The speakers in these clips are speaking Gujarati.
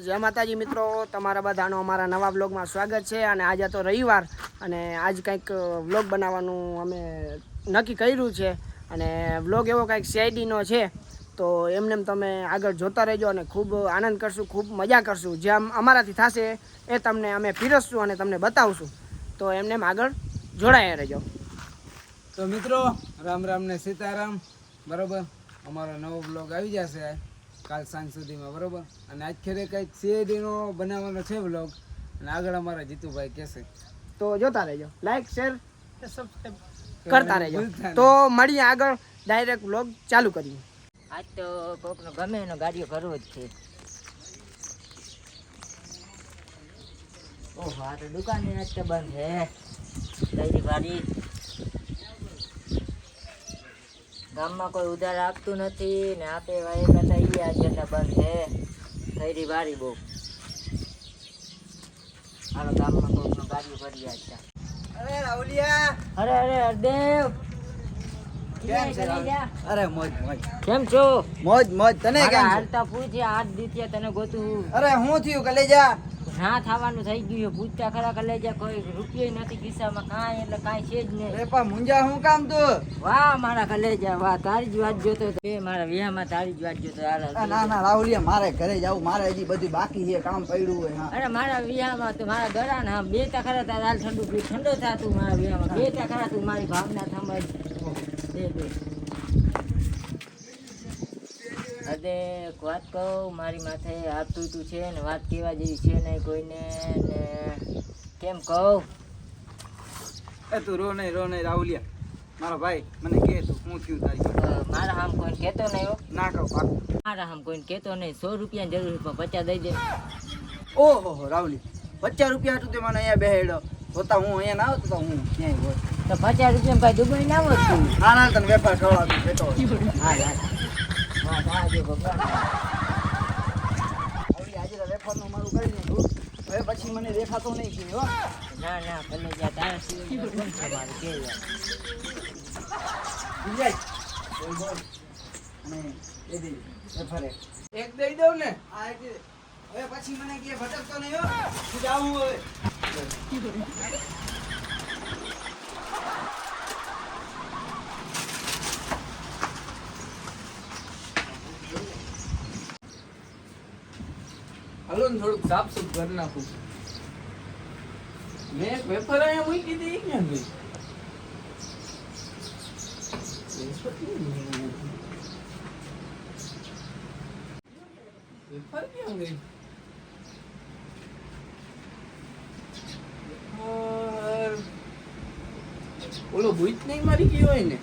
જય માતાજી મિત્રો. તમારા બધાનો અમારા નવા બ્લોગમાં સ્વાગત છે અને આજે તો રવિવાર અને આજ કંઈક વ્લોગ બનાવવાનું અમે નક્કી કર્યું છે. અને વ્લોગ એવો કંઈક સીઆઈડીનો છે. તો એમને તમે આગળ જોતા રહેજો અને ખૂબ આનંદ કરશું, ખૂબ મજા કરશું. જેમ અમારાથી થશે એ તમને અમે પીરસશું અને તમને બતાવશું. તો એમને એમ આગળ જોડાયા રહેજો. તો મિત્રો, રામ રામ ને સીતારામ. બરોબર? અમારો નવો બ્લોગ આવી જશે. કાલ સાંજ સુધીમાં બરોબર? અને આજ ખેરે કંઈક CID નો બનાવવાનો છે બ્લોગ અને આગળ અમારા જીતુભાઈ કહેશે. તો જોતા રહેજો. લાઈક શેર કરતા રહેજો. તો મળીએ આગળ ડાયરેક્ટ વ્લોગ ચાલુ કરીએ. આજ તો કોકનો ગમે એનો ગાડીઓ કરવો જ છે. ઓહો આ તો દુકાને આજ તો બંધ છે દૈરી ભારી ગામમાં કોઈ ઉધાર આપતું નથી ને આપે વાય ઈ આજ એટલે બંધ છે. ફેરી વારી બહુ. હાલો ગામમાં કોકનો ગાડીઓ ભરી આજ. અરે રાહુલિયા અરે અરે હરદેવ? અરે મોજ મોજ. કેમ છો? મોજ મોજ. તને કેમ હાલતા પૂછ્યા આઠ દીત્યા તને ગોતું અરે હું થયું કલેજા ના થવાનું થઈ ગયું છે પૂછતા ખરા જાય કોઈ રૂપિયો નથી ખિસ્સામાં કાંઈ એટલે કાંઈ છે જ નહીં. એ પણ મુંજા હું કામ તું? વાહ મારા કલેજા વાહ તારી જ વાત જોતો એ મારા વિહામાં તારી જ વાત જોતો. ના ના રાહુલિયા મારે ઘરે જવું મારે હજી બધું બાકી છે કામ પડ્યું હોય અરે મારા વિહામાં તો મારા ગળા ને બે તા ખરા તારા ઠંડુ ઠંડો થતું મારા વિહામાં બે તા ખરા તું મારી ભાવના સમજ એક વાત કહું મારી માથે હાથ તૂટું છે ને વાત કેવા જેવી છે નહીં કોઈને ને કેમ કહું? એ તું રો નહીં રો નહીં રાહુલિયા. મારો ભાઈ મને કહે તું શું થયું તારી મારા આમ કોઈને કહેતો નહીં હો. ના કહું પાક. મારા આમ કોઈને કહેતો નહીં. સો રૂપિયાની જરૂર પણ પચાસ દઈ દે. ઓહો હો રાવલી પચાસ રૂપિયા હતું તે મને અહીંયા બેહેડો હોતા હું અહીંયા ના આવતો તો હું ક્યાંય હોય તો પચાસ રૂપિયા ભાઈ દુબઈ ના આવો તું? ના ના તને વેપાર કરવા હા હા. હવે પછી મને દેખાતો નહીં કે હો ના? ના ભલે જા કે યાર અને એ દે વેપારે એક દઈ દઉં. ને આ હવે પછી મને કે ભટકતો નહીં હું. જાઉં હવે. હાલો ને થોડુંક સાફ સુફ કરી નાખું. મેં એક વેફર અહીંયા મૂકી દીધી ક્યાં ગઈ? વેફર ક્યાં ગઈ? ઓલો ભૂત નહીં મારી ગયો હોય ને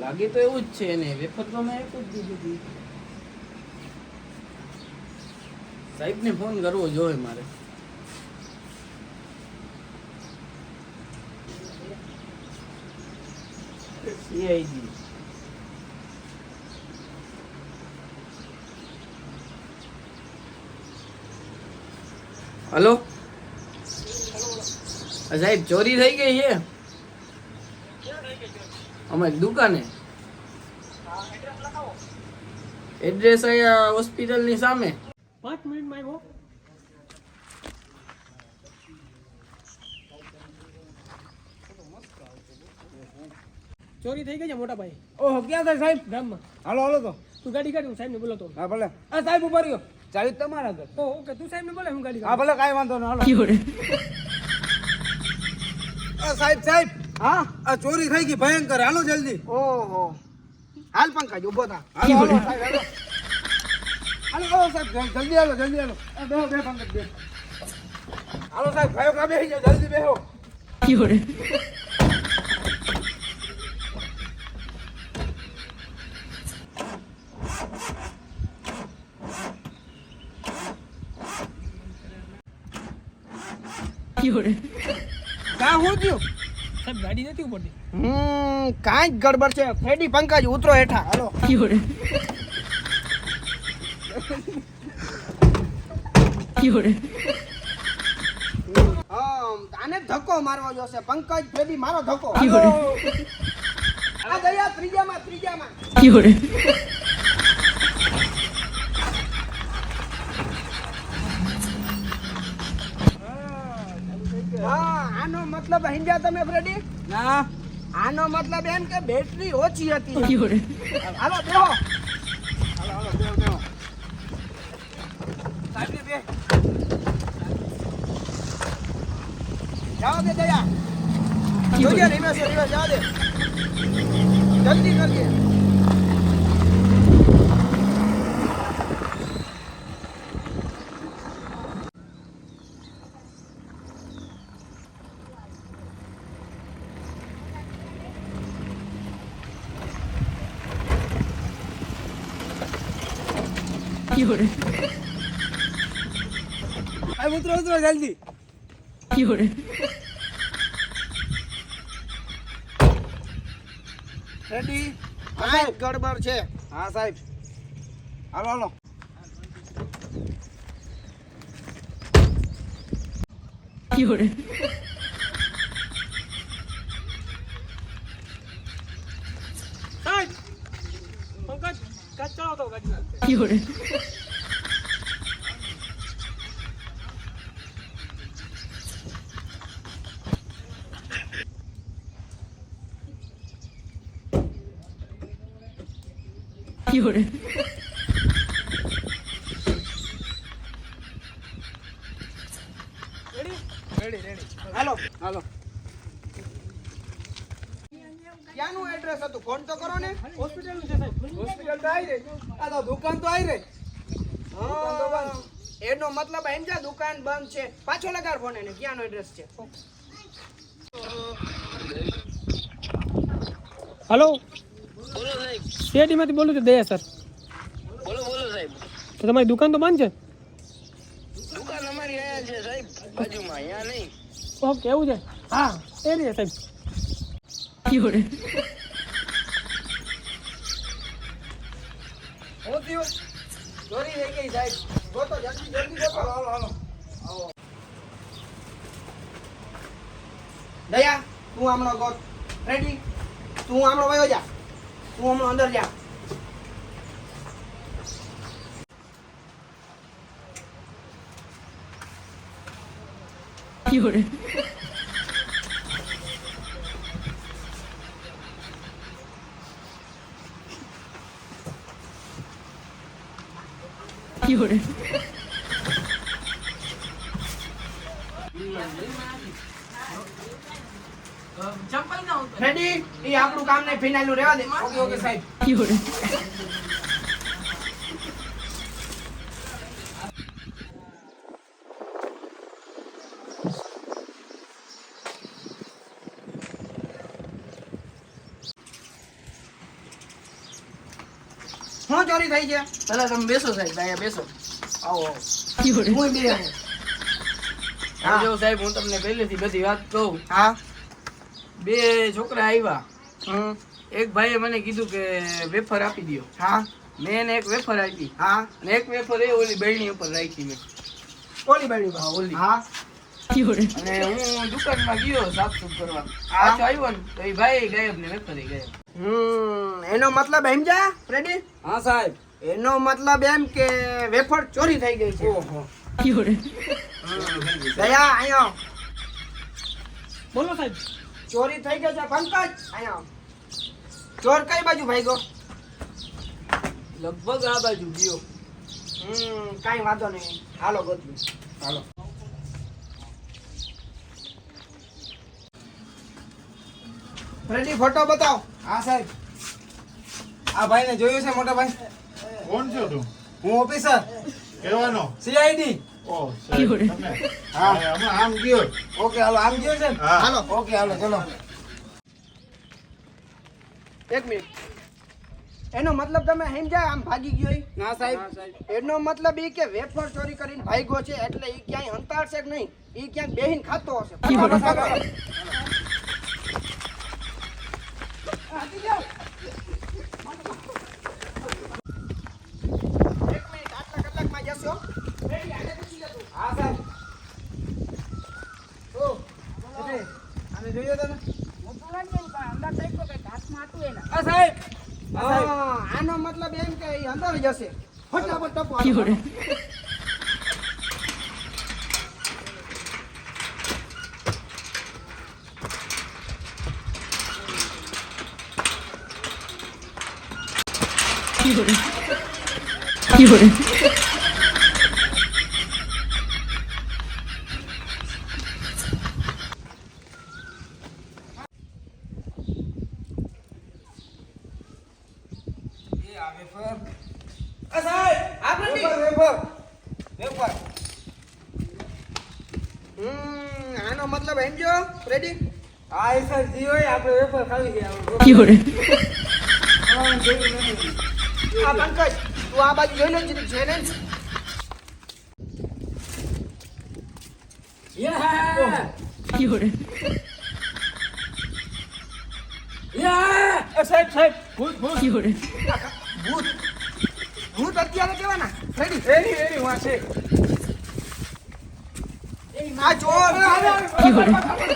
લાગે તો એવું જ છે ને વેફર તો મેં એક જ દીધી હતી. સાહેબને ફોન કરવો જોઈએ મારે. CID. હલો સાહેબ ચોરી થઈ ગઈ છે? અમારી દુકાને? એડ્રેસ અહીંયા હોસ્પિટલની સામે? પાંચ મિનિટમાં આવ્યો? ચોરી થઈ ગઈ છે મોટા ભાઈ? ઓહો ક્યાં થાય સાહેબ? ગામમાં. હાલો હાલો તો. તું ગાડી કાઢ હું સાહેબને તો હા ભલે. આ સાહેબ ઊભા રહ્યો. ચાવી તમારા ઘર ઓ ઓકે તું સાહેબને બોલે હું ગાડી હા ભલે કાંઈ વાંધો ના હાલો. આ સાહેબ સાહેબ. હા? આ ચોરી થઈ ગઈ ભયંકર. હાલો જલ્દી. ઓહો. હાલ પંકજ ઊભો થા. હાલો હાલો સાહેબ હાલો. હાલો હાલો સાહેબ જલ્દી હાલો જલ્દી હાલો. બેહો બે પંકજ બે હાલો સાહેબ ભાઈઓ કા બેસી જાઓ જલ્દી બેહો. કા હું થયું? સાહેબ ગાડી નથી ઉપડતી. હમ કાંઈક ગડબડ છે. ફેડી પંકજ ઉતરો હેઠા. હાલો. હમ, આને ધક્કો મારવો જોશે. પંકજ ફેદી મારો ધક્કો. આ ગયા ત્રીજામાં ત્રીજામાં. આનો મતલબ હિંજા તમે ફ્રેડી? ના. આનો મતલબ એમ કે બેટરી ઓછી હતી. હાલો બેહો. જાઓ દે દયા. જોઈએ રિવર્સ રિવર્સ જાઓ દે. જલ્દી કરજે. આ ઉતરો ઉતરો જલ્દી. હા ગડબડ છે. હા સાહેબ. હાલો હાલો. સાહેબ પંકજ કચરો ચલાવતો ગાડી રેડી રેડી હાલો હાલો ક્યાંનું એડ્રેસ હતું? ફોન તો કરો ને. હોસ્પિટલ છે સાહેબ. હોસ્પિટલ તો આવી રહી. આ તો દુકાન તો આવી રહી. હા. એનો મતલબ એમ છે દુકાન બંધ છે. પાછો લગાડ ફોન એને. ક્યાંનો એડ્રેસ છે? હલો સીઆઈડીમાંથી બોલું છું દયા સર. બોલો બોલો સાહેબ. તો તમારી દુકાન તો બંધ છે? દુકાન અમારી અહીંયા છે સાહેબ બાજુમાં અહીંયા નહીં. ઓકે એવું છે. હા એ રીતે સાહેબ. જોડે થયું ચોરી થઈ ગઈ સાહેબ ગોતો જલ્દી જલ્દી ગોતો હાલો હાલો દયા તું હમણાં ગોત. રેડી તું હમણાં વયો જા. 我们的两。有人。有人 હમણાં ના ઉતર રેડી? એ આપણું કામ નહીં ફિનાઇલનું રહેવા દે. ઓકે ઓકે સાહેબ. શું ચોરી થઈ છે? પેલા તમે બેસો સાહેબ અહીંયા બેસો. આવો હું બે આવું. સાહેબ હું તમને પહેલેથી બધી વાત કહું. હા? બે છોકરા આવ્યા હમ. એક ભાઈએ મને કીધું કે વેફર આપી દો હા. મેં એને એક વેફર આપી. હા. અને એક વેફર એ ઓલી બહેણી ઉપર રાખી મેં. ઓલી બહેણી હા, ઓલી. હા. અને હું દુકાનમાં ગયો સાફ સુફ કરવા. પાછો આવ્યો ને તો એ ભાઈ ગાયબ ને વેફર ગાયબ. હમ. એનો મતલબ એમ જા રેડી? હા સાહેબ. એનો મતલબ એમ કે વેફર ચોરી થઈ ગઈ છે. ઓહો. દયા અહીંયા. બોલો સાહેબ. ચોરી થઈ ગયો છે પંકજ. અહીંયા ચોર કઈ બાજુ ભાગ્યો? લગભગ આ બાજુ ગયો. હમ કાઈ વાંધો નહીં. હાલો ગોતલું હાલો. રેડી ફોટો બતાવો. હા સાહેબ. આ ભાઈને જોયું છે મોટા ભાઈ? કોણ છો તું? હું ઓફિસર. કેવાનો સીઆઈડી. ઓ સાહેબ, તમે. હા. હમણાં આમ ગયો. ઓકે હાલો આમ ગયો છે હાલો ઓકે હાલો ચલો. એક મિનિટ. એનો મતલબ તમે સમજાય આમ ભાગી ગયો? ના સાહેબ. એનો મતલબ એ કે વેફર ચોરી કરીને ભાગ્યો છે એટલે એ ક્યાંય હંતાડશે કે નહીં? એ ક્યાંક બેહીન ખાતો હશે. કરો. 비오래. 비오래. 비오래. જી હોય આપણે વેફર ખાવી છે આપણે ખાવાનું જોયું નથી. આ પંકજ તું આ બાજુ જોઈ લે જરીક છે ને સાહેબ સાહેબ ભૂત ભૂત. ભૂત. ભૂત અત્યારે કેવાના? રેડી એની વાંચે આ ચોર સાહેબ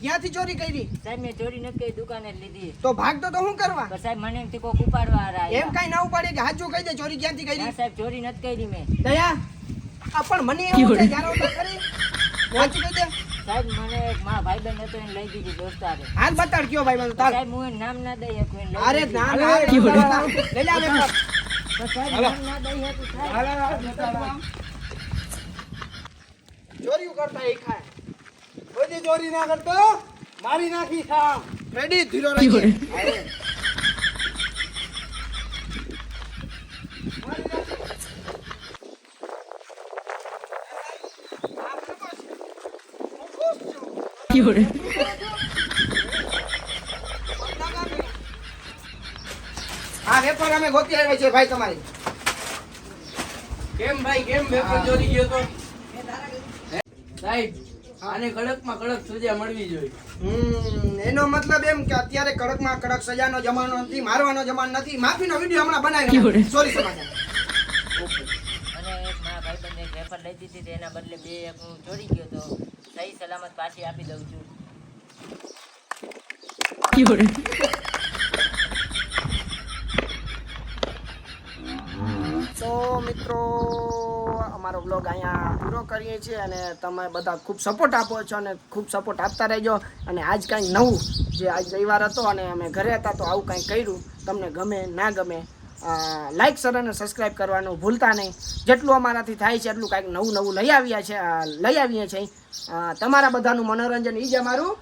ક્યાંથી ચોરી કરી? સાહેબ મેં ચોરી નથી કરી દુકાને લીધી. તો ભાગતો તો શું કરવા? સાહેબ મને એમથી કોક ઉપાડવા હારા એમ કઈ ના ઉપાડે કે હાચું કહી દે ચોરી ક્યાંથી કરી? સાહેબ ચોરી નથી કરી મેં. દયા પણ મને એવું છે જાણો તો ખરી હાચું કહી દે સાહેબ મને એક મારા ભાઈબંધ હતો એને લઈ દીધી દોસ્તારે. હાલ બતાડ કયો ભાઈ બંધ તાર સાહેબ હું નામ ના દઈ શકું એને અરે ના ના લઈ લે આ વેફર. સાહેબ નામ ના દઈ શકું સાહેબ. હાલો, હાલો, કરતા એ ખાય. કોઈ ચોરી ના કરતો? મારી નાખી સામ રેડી ધીરો રહી આ વેપાર અમે ગોતી આવ્યા છે ભાઈ તમારી. કેમ ભાઈ કેમ વેપાર ચોરી ગયો તો? સાહેબ આને કડકમાં કડક સજા મળવી જોઈએ. હમ, એનો મતલબ એમ કે અત્યારે કડકમાં કડક સજાનો જમાનો નથી મારવાનો જમાનો નથી. માફીનો વીડિયો હમણાં બનાવી સોરી સમાધાન અને એક મારા ભાઈબંધે એક લઈ દીધી હતી એના બદલે બે એક હું ચોરી ગયો તો. સહી સલામત પાછી આપી દઉં છું. તો મિત્રો, અમારો બ્લોગ અહીંયા પૂરો કરીએ છીએ અને તમે બધા ખૂબ સપોર્ટ આપો છો અને ખૂબ સપોર્ટ આપતા રહેજો. અને આજ કાંઈ નવું જે આજ રવિવાર હતો અને અમે ઘરે હતા તો આવું કાંઈ કર્યું. તમને ગમે, ના ગમે લાઈક સર અને સબસ્ક્રાઇબ કરવાનું ભૂલતા નહીં. જેટલું અમારાથી થાય છે એટલું કાંઈક નવું નવું લઈ આવ્યા છે લઈ આવીએ છીએ. તમારા બધાનું મનોરંજન એ જ અમારું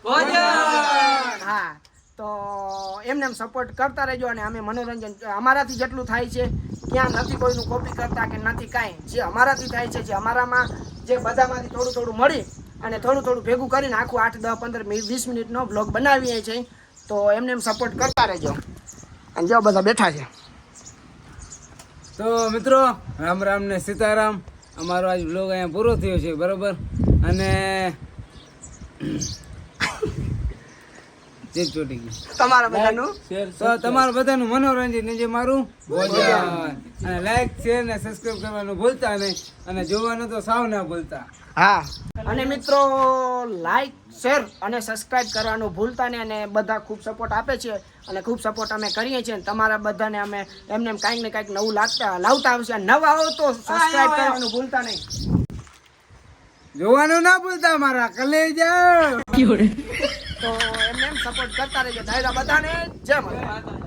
હા તો એમને એમ સપોર્ટ કરતા રહેજો અને અમે મનોરંજન અમારાથી જેટલું થાય છે ક્યાં નથી કોઈનું કોપી કરતા કે નથી કાંઈ. જે અમારાથી થાય છે જે અમારામાં જે બધામાંથી થોડું થોડું મળી અને થોડું થોડું ભેગું કરીને આખું આઠ દસ પંદર મિનિટ વીસ મિનિટનો બ્લોગ બનાવીએ છીએ તો એમને એમ સપોર્ટ કરતા રહેજો. અને જો બધા બેઠા છે. તો મિત્રો રામ રામ ને સીતારામ. અમારો આજ બ્લોગ અહીંયા પૂરો થયો છે બરાબર? અને જે ચોટી ગઈ તમારા બધાનું? તો તમારા બધાનું મનોરંજન જે મારું. ભોજન અને લાઈક શેર ને સબસ્ક્રાઇબ કરવાનું ભૂલતા નહીં. અને જોવાનું તો સાવ ના ભૂલતા. હા. અને મિત્રો લાઈક શેર અને સબસ્ક્રાઇબ કરવાનું ભૂલતા નહીં અને બધા ખૂબ સપોર્ટ આપે છે અને ખૂબ સપોર્ટ અમે કરીએ છીએ અને તમારા બધાને અમે એમને એમ કાંઈક ને કાંઈક નવું લાગતા લાવતા આવશે. નવા આવો તો સબસ્ક્રાઇબ કરવાનું ભૂલતા નહીં. જોવાનું ના ભૂલતા મારા કલેજા. તો એમને એમ સપોર્ટ કરતા રહેજો. દાયરા બધાને જય માતા